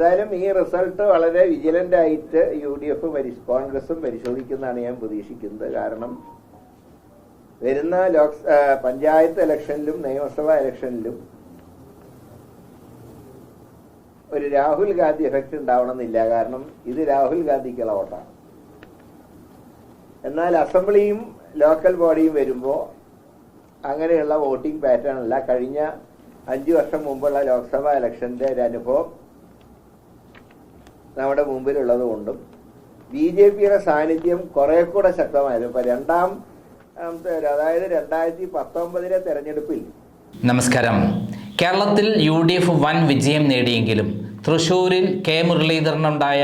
ഏതായാലും ഈ റിസൾട്ട് വളരെ വിജിലന്റ് ആയിട്ട് യു ഡി എഫ് കോൺഗ്രസും പരിശോധിക്കുന്നതാണ് ഞാൻ പ്രതീക്ഷിക്കുന്നത്. കാരണം വരുന്ന ലോക് പഞ്ചായത്ത് ഇലക്ഷനിലും നിയമസഭാ ഇലക്ഷനിലും ഒരു രാഹുൽ ഗാന്ധി എഫക്ട് ഉണ്ടാവണമെന്നില്ല. കാരണം ഇത് രാഹുൽ ഗാന്ധിക്കുള്ള വോട്ടാണ്. എന്നാൽ അസംബ്ലിയും ലോക്കൽ ബോഡിയും വരുമ്പോൾ അങ്ങനെയുള്ള വോട്ടിംഗ് പാറ്റേൺ അല്ല. കഴിഞ്ഞ അഞ്ചു വർഷം മുമ്പുള്ള ലോക്സഭാ ഇലക്ഷന്റെ ഒരു അനുഭവം നമ്മുടെ മുമ്പിലുള്ളത് കൊണ്ടും ബി ജെ പിയുടെ സാന്നിധ്യം കുറെ കൂടെ ശക്തമായത് ഇപ്പൊ രണ്ടാം അതായത് രണ്ടായിരത്തി പത്തൊമ്പതിലെ തെരഞ്ഞെടുപ്പിൽ നമസ്കാരം. കേരളത്തിൽ യു ഡി എഫ് വൻ വിജയം നേടിയെങ്കിലും തൃശ്ശൂരിൽ കെ മുരളീധരനുണ്ടായ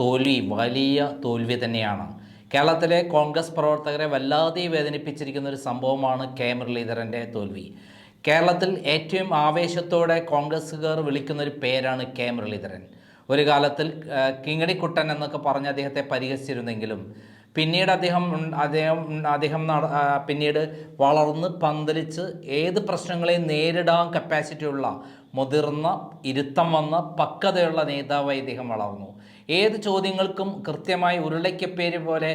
തോൽവി വലിയ തോൽവി തന്നെയാണ്. കേരളത്തിലെ കോൺഗ്രസ് പ്രവർത്തകരെ വല്ലാതെ വേദനിപ്പിച്ചിരിക്കുന്ന ഒരു സംഭവമാണ് കെ മുരളീധരന്റെ തോൽവി. കേരളത്തിൽ ഏറ്റവും ആവേശത്തോടെ കോൺഗ്രസ്സുകാർ വിളിക്കുന്ന ഒരു പേരാണ് കെ മുരളീധരൻ. ഒരു കാലത്തിൽ കിങ്ങിണിക്കുട്ടൻ എന്നൊക്കെ പറഞ്ഞ് അദ്ദേഹത്തെ പരിഹസിച്ചിരുന്നെങ്കിലും പിന്നീട് അദ്ദേഹം അദ്ദേഹം അദ്ദേഹം നട- പിന്നീട് വളർന്ന് പന്തലിച്ച് ഏത് പ്രശ്നങ്ങളെയും നേരിടാൻ കപ്പാസിറ്റി ഉള്ള മുതിർന്ന ഇരുത്തം വന്ന പക്വതയുള്ള നേതാവായി ഇദ്ദേഹം വളർന്നു. ഏത് ചോദ്യങ്ങൾക്കും കൃത്യമായി ഉരുളയ്ക്കപ്പേര് പോലെ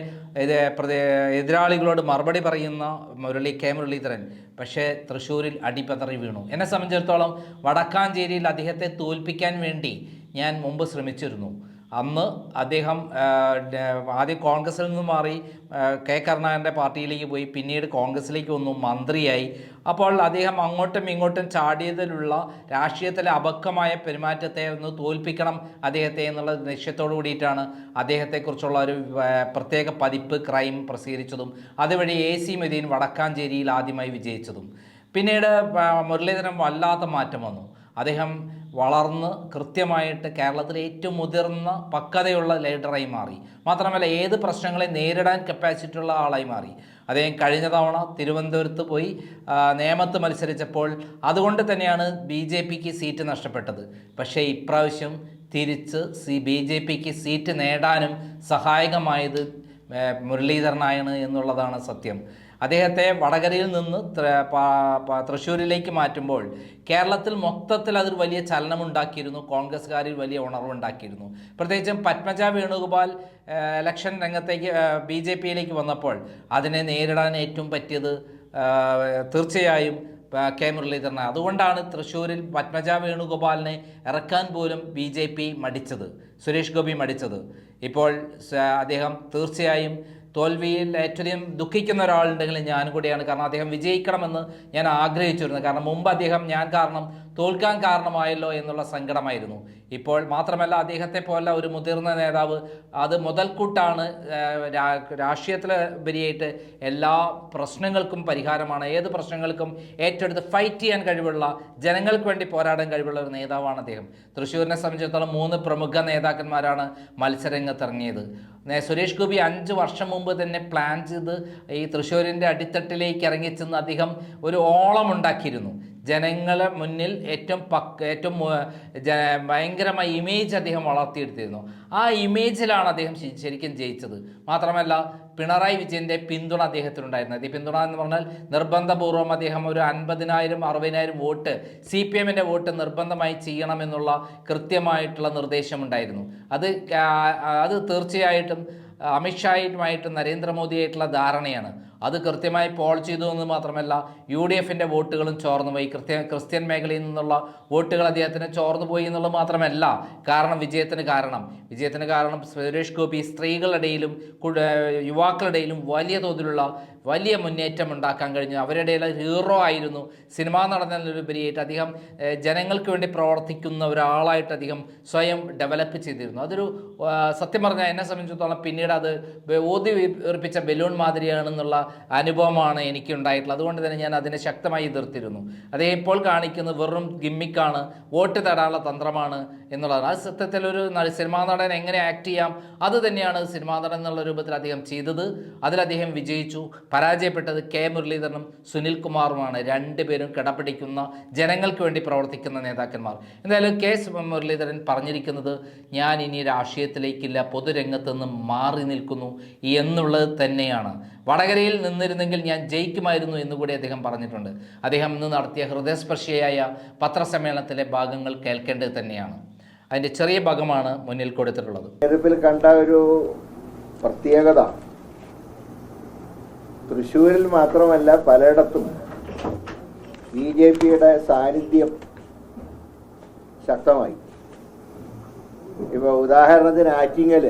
എതിരാളികളോട് മറുപടി പറയുന്ന മുരളി കെ. മുരളീധരൻ പക്ഷേ തൃശ്ശൂരിൽ അടിപതറി വീണു. എന്നെ സംബന്ധിച്ചിടത്തോളം വടക്കാഞ്ചേരിയിൽ അദ്ദേഹത്തെ തോൽപ്പിക്കാൻ വേണ്ടി ഞാൻ മുമ്പ് ശ്രമിച്ചിരുന്നു. അന്ന് അദ്ദേഹം ആദ്യം കോൺഗ്രസിൽ നിന്ന് മാറി കെ കരുണാകരന്റെ പാർട്ടിയിലേക്ക് പോയി പിന്നീട് കോൺഗ്രസിലേക്ക് വന്നു മന്ത്രിയായി. അപ്പോൾ അദ്ദേഹം അങ്ങോട്ടും ഇങ്ങോട്ടും ചാടിയതിലുള്ള രാഷ്ട്രീയത്തിലെ അപക്വമായ പെരുമാറ്റത്തെ ഒന്ന് തോൽപ്പിക്കണം അദ്ദേഹത്തെ എന്നുള്ള ലക്ഷ്യത്തോടു കൂടിയിട്ടാണ് അദ്ദേഹത്തെക്കുറിച്ചുള്ള ഒരു പ്രത്യേക പതിപ്പ് ക്രൈം പ്രസിദ്ധീകരിച്ചതും അതുവഴി എ സി മൊയ്തീൻ വടക്കാഞ്ചേരിയിൽ ആദ്യമായി വിജയിച്ചതും. പിന്നീട് മുരളീധരൻ വല്ലാത്ത മാറ്റം വന്നു. അദ്ദേഹം വളർന്ന് കൃത്യമായിട്ട് കേരളത്തിലെ ഏറ്റവും മുതിർന്ന പക്വതയുള്ള ലീഡറായി മാറി. മാത്രമല്ല ഏത് പ്രശ്നങ്ങളെ നേരിടാൻ കപ്പാസിറ്റി ഉള്ള ആളായി മാറി. അദ്ദേഹം കഴിഞ്ഞ തവണ തിരുവനന്തപുരത്ത് പോയി നേമത്ത് മത്സരിച്ചപ്പോൾ അതുകൊണ്ട് തന്നെയാണ് ബി ജെ പിക്ക് സീറ്റ് നഷ്ടപ്പെട്ടത്. പക്ഷേ ഇപ്രാവശ്യം തിരിച്ച് സി ബി ജെ പിക്ക് സീറ്റ് നേടാനും സഹായകമായത് മുരളീധരനായാണ് എന്നുള്ളതാണ് സത്യം. അദ്ദേഹത്തെ വടകരയിൽ നിന്ന് തൃശ്ശൂരിലേക്ക് മാറ്റുമ്പോൾ കേരളത്തിൽ മൊത്തത്തിൽ അതൊരു വലിയ ചലനമുണ്ടാക്കിയിരുന്നു. കോൺഗ്രസ്സുകാരിൽ വലിയ ഉണർവുണ്ടാക്കിയിരുന്നു. പ്രത്യേകിച്ചും പത്മജ വേണുഗോപാൽ ഇലക്ഷൻ രംഗത്തേക്ക് ബി ജെ പിയിലേക്ക് വന്നപ്പോൾ അതിനെ നേരിടാൻ ഏറ്റവും പറ്റിയത് തീർച്ചയായും കെ. മുരളീധരനാണ്. അതുകൊണ്ടാണ് തൃശ്ശൂരിൽ പത്മജ വേണുഗോപാലിനെ ഇറക്കാൻ പോലും ബി ജെ പി മടിച്ചത് സുരേഷ് ഗോപി മടിച്ചത്. ഇപ്പോൾ അദ്ദേഹം തീർച്ചയായും തോൽവിയിൽ ഏറ്റവും ദുഃഖിക്കുന്ന ഒരാളുണ്ടെങ്കിൽ ഞാൻ കൂടിയാണ്. കാരണം അദ്ദേഹം വിജയിക്കണമെന്ന് ഞാൻ ആഗ്രഹിച്ചിരുന്നു. കാരണം മുമ്പ് അദ്ദേഹം ഞാൻ കാരണം തോൽക്കാൻ കാരണമായല്ലോ എന്നുള്ള സങ്കടമായിരുന്നു. ഇപ്പോൾ മാത്രമല്ല അദ്ദേഹത്തെ പോലെ ഒരു മുതിർന്ന നേതാവ് അത് മുതൽക്കൂട്ടാണ് രാഷ്ട്രീയത്തിലുപരിയായിട്ട് എല്ലാ പ്രശ്നങ്ങൾക്കും പരിഹാരമാണ്. ഏത് പ്രശ്നങ്ങൾക്കും ഏറ്റെടുത്ത് ഫൈറ്റ് ചെയ്യാൻ കഴിവുള്ള ജനങ്ങൾക്ക് വേണ്ടി പോരാടാൻ കഴിവുള്ള ഒരു നേതാവാണ് അദ്ദേഹം. തൃശ്ശൂരിനെ സംബന്ധിച്ചിടത്തോളം മൂന്ന് പ്രമുഖ നേതാക്കന്മാരാണ് മത്സരരംഗത്തിറങ്ങിയത്. സുരേഷ് ഗോപി അഞ്ച് വർഷം മുമ്പ് തന്നെ പ്ലാൻ ചെയ്ത് ഈ തൃശ്ശൂരിന്റെ അടിത്തട്ടിലേക്ക് ഇറങ്ങിച്ചെന്ന് അദ്ദേഹം ഒരു ഓളം ഉണ്ടാക്കിയിരുന്നു. ജനങ്ങളെ മുന്നിൽ ഏറ്റവും പക്ക ഏറ്റവും ഭയങ്കരമായ ഇമേജ് അദ്ദേഹം വളർത്തിയെടുത്തിരുന്നു. ആ ഇമേജിലാണ് അദ്ദേഹം ശരിക്കും ജയിച്ചത്. മാത്രമല്ല പിണറായി വിജയന്റെ പിന്തുണ അദ്ദേഹത്തിനുണ്ടായിരുന്നത് ഈ പിന്തുണ എന്ന് പറഞ്ഞാൽ നിർബന്ധപൂർവം അദ്ദേഹം ഒരു അൻപതിനായിരം അറുപതിനായിരം വോട്ട് സി പി എമ്മിന്റെ വോട്ട് നിർബന്ധമായി ചെയ്യണമെന്നുള്ള കൃത്യമായിട്ടുള്ള നിർദ്ദേശമുണ്ടായിരുന്നു. അത് അത് തീർച്ചയായിട്ടും അമിത്ഷായുമായിട്ടും നരേന്ദ്രമോദിയായിട്ടുള്ള ധാരണയാണ്. അത് കൃത്യമായി പോൾ ചെയ്തു എന്ന് മാത്രമല്ല യു ഡി എഫിന്റെ വോട്ടുകളും ചോർന്നു പോയി. കൃത്യ ക്രിസ്ത്യൻ മേഖലയിൽ നിന്നുള്ള വോട്ടുകൾ അദ്ദേഹത്തിന് ചോർന്നു പോയി എന്നുള്ളത് മാത്രമല്ല കാരണം വിജയത്തിന് കാരണം. വിജയത്തിന് കാരണം സുരേഷ് ഗോപി സ്ത്രീകളുടെയിലും യുവാക്കളുടെ യുവാക്കളുടെയിലും വലിയ തോതിലുള്ള വലിയ മുന്നേറ്റം ഉണ്ടാക്കാൻ കഴിഞ്ഞു. അവരുടെ ഹീറോ ആയിരുന്നു. സിനിമ നടന്നതിലുപരിയായിട്ട് അദ്ദേഹം ജനങ്ങൾക്ക് വേണ്ടി പ്രവർത്തിക്കുന്ന ഒരാളായിട്ട് അദ്ദേഹം സ്വയം ഡെവലപ്പ് ചെയ്തിരുന്നു. അതൊരു സത്യം പറഞ്ഞാൽ എന്നെ സംബന്ധിച്ചിടത്തോളം പിന്നീട് അത് ഓതി വീർപ്പിച്ച ബലൂൺ മാതിരിയാണെന്നുള്ള അനുഭവമാണ് എനിക്ക് ഉണ്ടായിട്ടുള്ളത് അതുകൊണ്ട് തന്നെ ഞാൻ അതിനെ ശക്തമായി എതിർത്തിരുന്നു. അദ്ദേഹം ഇപ്പോൾ കാണിക്കുന്നത് വെറും ഗിമ്മിക്കാണ് വോട്ട് തടാനുള്ള തന്ത്രമാണ് എന്നുള്ളതാണ്. ആ സത്യത്തിൽ ഒരു സിനിമാ നടൻ എങ്ങനെ ആക്ട് ചെയ്യാം അത് തന്നെയാണ് സിനിമാ നടൻ എന്നുള്ള രൂപത്തിൽ അദ്ദേഹം ചെയ്തത്. അതിൽ അദ്ദേഹം വിജയിച്ചു. പരാജയപ്പെട്ടത് കെ. മുരളീധരനും സുനിൽ കുമാറുമാണ്. രണ്ടുപേരും കിടപിടിക്കുന്ന ജനങ്ങൾക്ക് വേണ്ടി പ്രവർത്തിക്കുന്ന നേതാക്കന്മാർ. എന്തായാലും കെ. മുരളീധരൻ പറഞ്ഞിരിക്കുന്നത് ഞാൻ ഇനി രാഷ്ട്രീയത്തിലേക്കില്ല പൊതുരംഗത്ത് നിന്ന് മാറി നിൽക്കുന്നു എന്നുള്ളത് തന്നെയാണ്. വടകരയിൽ നിന്നിരുന്നെങ്കിൽ ഞാൻ ജയിക്കുമായിരുന്നു എന്നുകൂടി അദ്ദേഹം പറഞ്ഞിട്ടുണ്ട്. അദ്ദേഹം ഇന്ന് നടത്തിയ ഹൃദയസ്പർശിയായ പത്രസമ്മേളനത്തിലെ ഭാഗങ്ങൾ കേൾക്കേണ്ടത് തന്നെയാണ്. അതിന്റെ ചെറിയ ഭാഗമാണ് മുന്നിൽ കൊടുത്തിട്ടുള്ളത്. കണ്ട ഒരു പ്രത്യേകത. തൃശ്ശൂരിൽ മാത്രമല്ല പലയിടത്തും ബി ജെ പിയുടെ സാന്നിധ്യം ശക്തമായി. ഇപ്പൊ ഉദാഹരണത്തിന് ആറ്റിങ്ങൽ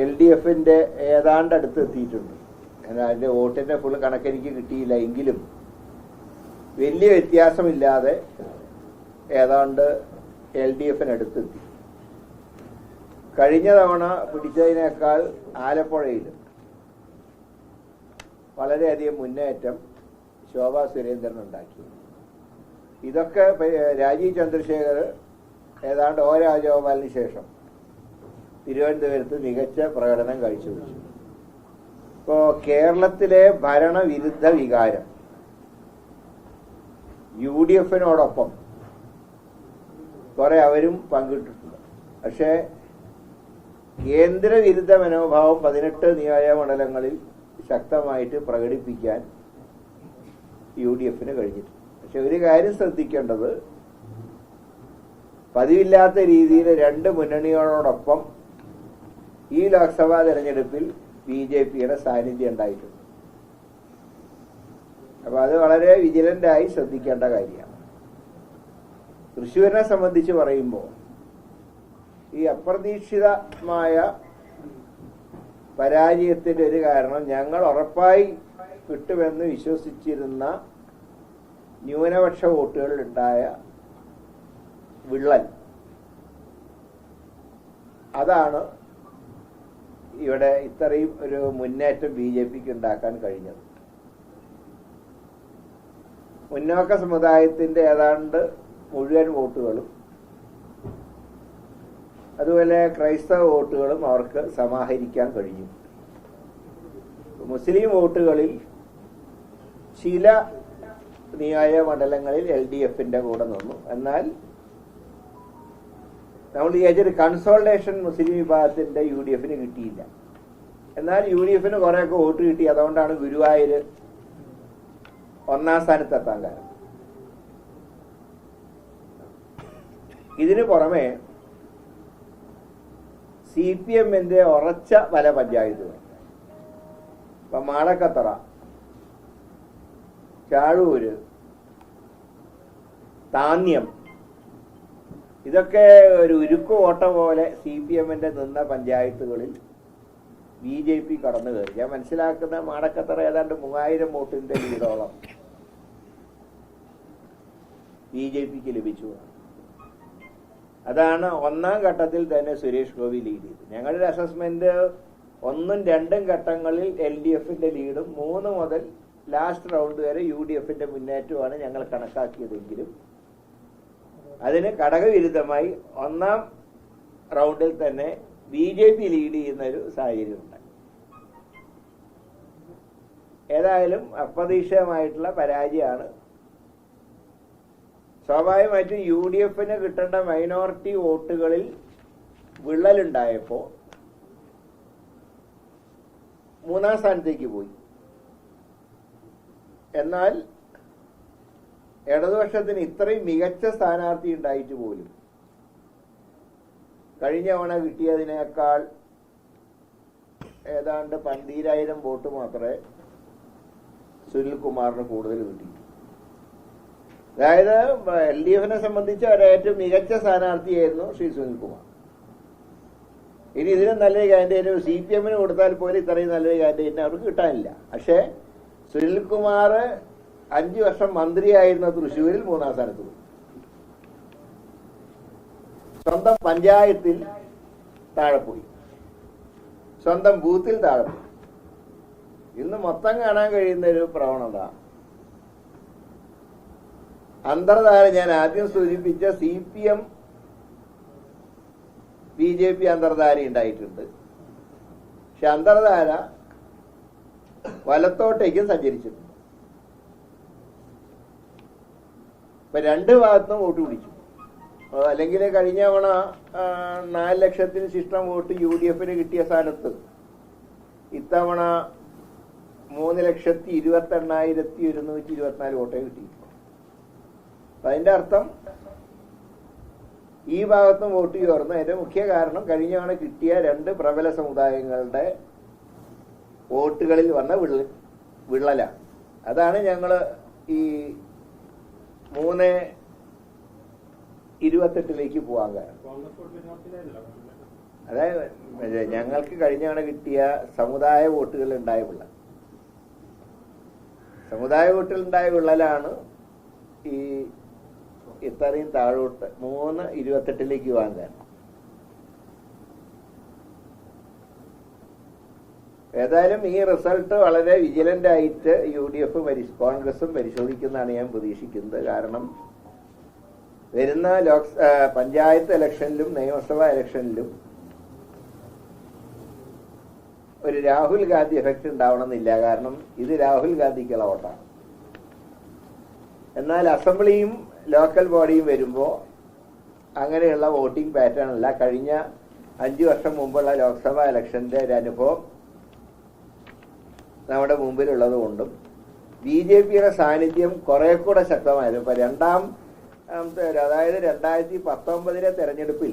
എൽ ഡി എഫിന്റെ ഏതാണ്ട് അടുത്ത് എത്തിയിട്ടുണ്ട്. എന്നാൽ അതിന്റെ വോട്ടിന്റെ ഫുൾ കണക്കെനിക്ക് കിട്ടിയില്ല എങ്കിലും വലിയ വ്യത്യാസമില്ലാതെ ഏതാണ്ട് എൽ ഡി എഫിനടുത്തെത്തി. കഴിഞ്ഞ തവണ പിടിച്ചതിനേക്കാൾ ആലപ്പുഴയിൽ വളരെയധികം മുന്നേറ്റം ശോഭാ സുരേന്ദ്രൻ ഉണ്ടാക്കി. ഇതൊക്കെ രാജീവ് ചന്ദ്രശേഖർ ഏതാണ്ട് ഓ രാജഗോപാലിന് ശേഷം തിരുവനന്തപുരത്ത് മികച്ച പ്രകടനം കാഴ്ചവെച്ചു ഇപ്പോ കേരളത്തിലെ ഭരണവിരുദ്ധ വികാരം യു ഡി എഫിനോടൊപ്പം കുറെ അവരും പങ്കിട്ടിട്ടുണ്ട്. പക്ഷേ കേന്ദ്രവിരുദ്ധ മനോഭാവം പതിനെട്ട് നിയോജകമണ്ഡലങ്ങളിൽ ശക്തമായിട്ട് പ്രകടിപ്പിക്കാൻ യു ഡി എഫിന് കഴിഞ്ഞിട്ടുണ്ട്. പക്ഷെ ഒരു കാര്യം ശ്രദ്ധിക്കേണ്ടത് പതിവില്ലാത്ത രീതിയിൽ രണ്ട് മുന്നണികളോടൊപ്പം ഈ ലോക്സഭാ തെരഞ്ഞെടുപ്പിൽ ബി ജെ പിയുടെ സാന്നിധ്യം ഉണ്ടായിട്ടുണ്ട്. അപ്പൊ അത് വളരെ വിജിലന്റായി ശ്രദ്ധിക്കേണ്ട കാര്യമാണ്. തൃശ്ശൂരിനെ സംബന്ധിച്ച് പറയുമ്പോൾ ഈ അപ്രതീക്ഷിതമായ പരാജയത്തിന്റെ ഒരു കാരണം ഞങ്ങൾ ഉറപ്പായി കിട്ടുമെന്ന് വിശ്വസിച്ചിരുന്ന ന്യൂനപക്ഷ വോട്ടുകളിലുണ്ടായ വിള്ളൽ. അതാണ് ഇവിടെ ഇത്രയും ഒരു മുന്നേറ്റം ബി ജെ പിക്ക് ഉണ്ടാക്കാൻ കഴിഞ്ഞത്. മുന്നോക്ക സമുദായത്തിന്റെ ഏതാണ്ട് മുഴുവൻ വോട്ടുകളും അതുപോലെ ക്രൈസ്തവ വോട്ടുകളും അവർക്ക് സമാഹരിക്കാൻ കഴിഞ്ഞു. മുസ്ലിം വോട്ടുകളിൽ ചില നിയായ മണ്ഡലങ്ങളിൽ എൽ ഡി എഫിന്റെ കൂടെ നിന്നു. എന്നാൽ നമ്മൾ വിചാരിച്ചൊരു കൺസോൾട്ടേഷൻ മുസ്ലിം വിഭാഗത്തിന്റെ യു ഡി എഫിന് കിട്ടിയില്ല. എന്നാൽ യു ഡി എഫിന് കുറെയൊക്കെ വോട്ട് കിട്ടി. അതുകൊണ്ടാണ് ഗുരുവായൂർ ഒന്നാം സ്ഥാനത്തെത്താൻ കാരണം. ഇതിനു പുറമെ സി പി എമ്മിന്റെ ഉറച്ച പല പഞ്ചായത്തുകൾ ഇപ്പൊ മാളക്കത്തറ ചാഴൂര് താന്യം ഇതൊക്കെ ഒരു ഉരുക്കു ഓട്ട പോലെ സി പി എമ്മിന്റെ നിന്ന പഞ്ചായത്തുകളിൽ ബി ജെ പി കടന്നു കയറി. ഞാൻ മനസ്സിലാക്കുന്ന മാടക്കത്തറ ഏതാണ്ട് മൂവായിരം വോട്ടിന്റെ ലീഡോളം ബി ജെ പിക്ക് ലഭിച്ചു. അതാണ് ഒന്നാം ഘട്ടത്തിൽ തന്നെ സുരേഷ് ഗോപി ലീഡ് ചെയ്തത്. ഞങ്ങളുടെ അസസ്മെന്റ് ഒന്നും രണ്ടും ഘട്ടങ്ങളിൽ എൽ ഡി എഫിന്റെ ലീഡും മൂന്ന് മുതൽ ലാസ്റ്റ് റൗണ്ട് വരെ യു ഡി എഫിന്റെ മുന്നേറ്റമാണ് ഞങ്ങൾ കണക്കാക്കിയതെങ്കിലും അതിന് ഘടകവിരുദ്ധമായി ഒന്നാം റൗണ്ടിൽ തന്നെ ബി ജെ പി ലീഡ് ചെയ്യുന്ന ഒരു സാഹചര്യം ഉണ്ടായി. ഏതായാലും അപ്രതീക്ഷിതമായിട്ടുള്ള പരാജയമാണ് സ്വാഭാവികമായിട്ടും യു ഡി എഫിന് കിട്ടേണ്ട മൈനോറിറ്റി വോട്ടുകളിൽ വിള്ളലുണ്ടായപ്പോ മൂന്നാം സ്ഥാനത്തേക്ക് പോയി. എന്നാൽ ഇടതുപക്ഷത്തിന് ഇത്രയും മികച്ച സ്ഥാനാർത്ഥി ഉണ്ടായിട്ട് പോലും കഴിഞ്ഞ തവണ കിട്ടിയതിനേക്കാൾ ഏതാണ്ട് പന്തീരായിരം വോട്ട് മാത്രമേ സുനിൽകുമാറിന് കൂടുതൽ കിട്ടി അതായത് എൽ ഡി എഫിനെ സംബന്ധിച്ച് ഒരു ഏറ്റവും മികച്ച സ്ഥാനാർത്ഥിയായിരുന്നു ശ്രീ സുനിൽകുമാർ. ഇനി ഇതിനും നല്ലൊരു കാൻഡിഡേറ്റ് സി പി എമ്മിന് കൊടുത്താൽ പോലും ഇത്രയും നല്ലൊരു കാൻഡിഡേറ്റിനെ അവർക്ക് കിട്ടാനില്ല. പക്ഷേ സുനിൽകുമാർ അഞ്ചു വർഷം മന്ത്രിയായിരുന്ന തൃശ്ശൂരിൽ മൂന്നാം സ്ഥാനത്ത് പോയി. സ്വന്തം പഞ്ചായത്തിൽ താഴെ പോയി. സ്വന്തം ബൂത്തിൽ താഴെ പോയി. ഇന്ന് മൊത്തം കാണാൻ കഴിയുന്ന ഒരു പ്രവണത അന്തർധാര ഞാൻ ആദ്യം സൂചിപ്പിച്ച C P M B J P അന്തർധാര ഉണ്ടായിട്ടുണ്ട്. പക്ഷെ അന്തർധാര വലത്തോട്ടേക്കും സഞ്ചരിച്ചിട്ടുണ്ട്. ഇപ്പൊ രണ്ട് ഭാഗത്തും വോട്ട് പിടിച്ചു. അല്ലെങ്കിൽ കഴിഞ്ഞ തവണ നാല് ലക്ഷത്തിന് ശിഷ്ടം വോട്ട് യു ഡി എഫിന് കിട്ടിയ സ്ഥാനത്ത് ഇത്തവണ മൂന്ന് ലക്ഷത്തി ഇരുപത്തി എണ്ണായിരത്തി ഒരുന്നൂറ്റി ഇരുപത്തിനാല് വോട്ടേ കിട്ടി അതിന്റെ അർത്ഥം ഈ ഭാഗത്തും വോട്ട് ചേർന്ന്. അതിന്റെ മുഖ്യ കാരണം കഴിഞ്ഞ തവണ കിട്ടിയ രണ്ട് പ്രബല സമുദായങ്ങളുടെ വോട്ടുകളിൽ വന്ന വിള്ള വിള്ളലാണ് അതാണ് ഞങ്ങൾ ഈ മൂന്ന് ഇരുപത്തെട്ടിലേക്ക് പോകാൻ കാരണം. അതായത് ഞങ്ങൾക്ക് കഴിഞ്ഞ തവണ കിട്ടിയ സമുദായ വോട്ടുകൾ ഉണ്ടായ വിള്ളൽ. സമുദായ വോട്ടുകൾ ഉണ്ടായ വിള്ളലാണ് ഈ ഇത്രയും താഴോട്ട് മൂന്ന് ഇരുപത്തെട്ടിലേക്ക് വാങ്ങാൻ. ഏതായാലും ഈ റിസൾട്ട് വളരെ വിജിലന്റ് ആയിട്ട് യു ഡി എഫ് കോൺഗ്രസും പരിശോധിക്കുന്നതാണ് ഞാൻ പ്രതീക്ഷിക്കുന്നത്. കാരണം വരുന്ന ലോക് പഞ്ചായത്ത് ഇലക്ഷനിലും നിയമസഭാ ഇലക്ഷനിലും ഒരു രാഹുൽ ഗാന്ധി എഫക്റ്റ് ഉണ്ടാവണമെന്നില്ല. കാരണം ഇത് രാഹുൽ ഗാന്ധിക്കുള്ള വോട്ടാണ്. എന്നാൽ അസംബ്ലിയും ലോക്കൽ ബോഡിയും വരുമ്പോൾ അങ്ങനെയുള്ള വോട്ടിംഗ് പാറ്റേൺ അല്ല. കഴിഞ്ഞ അഞ്ചു വർഷം മുമ്പുള്ള ലോക്സഭാ ഇലക്ഷന്റെ ഒരു അനുഭവം നമ്മുടെ മുമ്പിലുള്ളത് കൊണ്ടും ബി ജെ പിയുടെ സാന്നിധ്യം കുറെ കൂടെ ശക്തമായിരുന്നു. ഇപ്പൊ രണ്ടാം അതായത് രണ്ടായിരത്തി പത്തൊമ്പതിലെ തെരഞ്ഞെടുപ്പിൽ